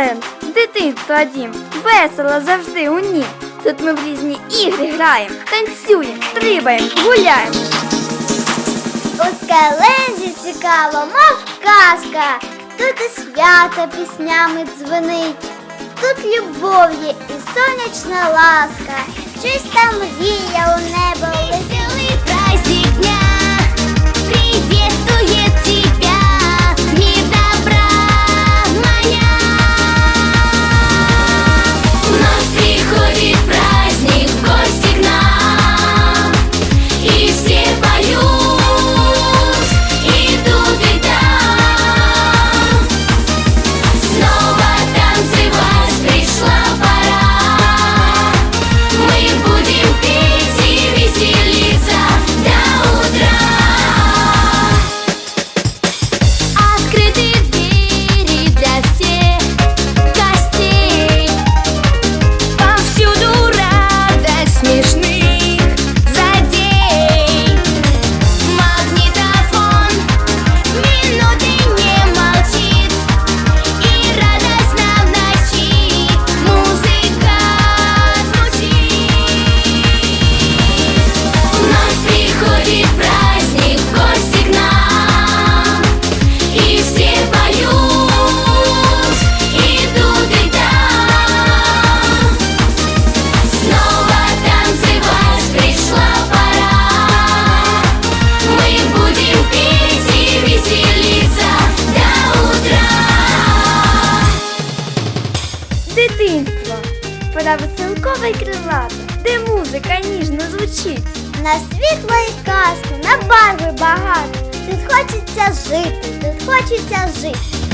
Музикаленд, дитинство одім, весело завжди у ній. Тут ми в різні ігри граємо, танцюємо, стрибаємо, гуляємо. У скаленді цікаво, мов казка. Тут і свята піснями дзвенить. Тут любов є і сонячна ласка. Дитинство, пора веселкове й де музика ніжно звучить. На світло і казку, на барви багато. Тут хочеться жити, тут хочеться жити.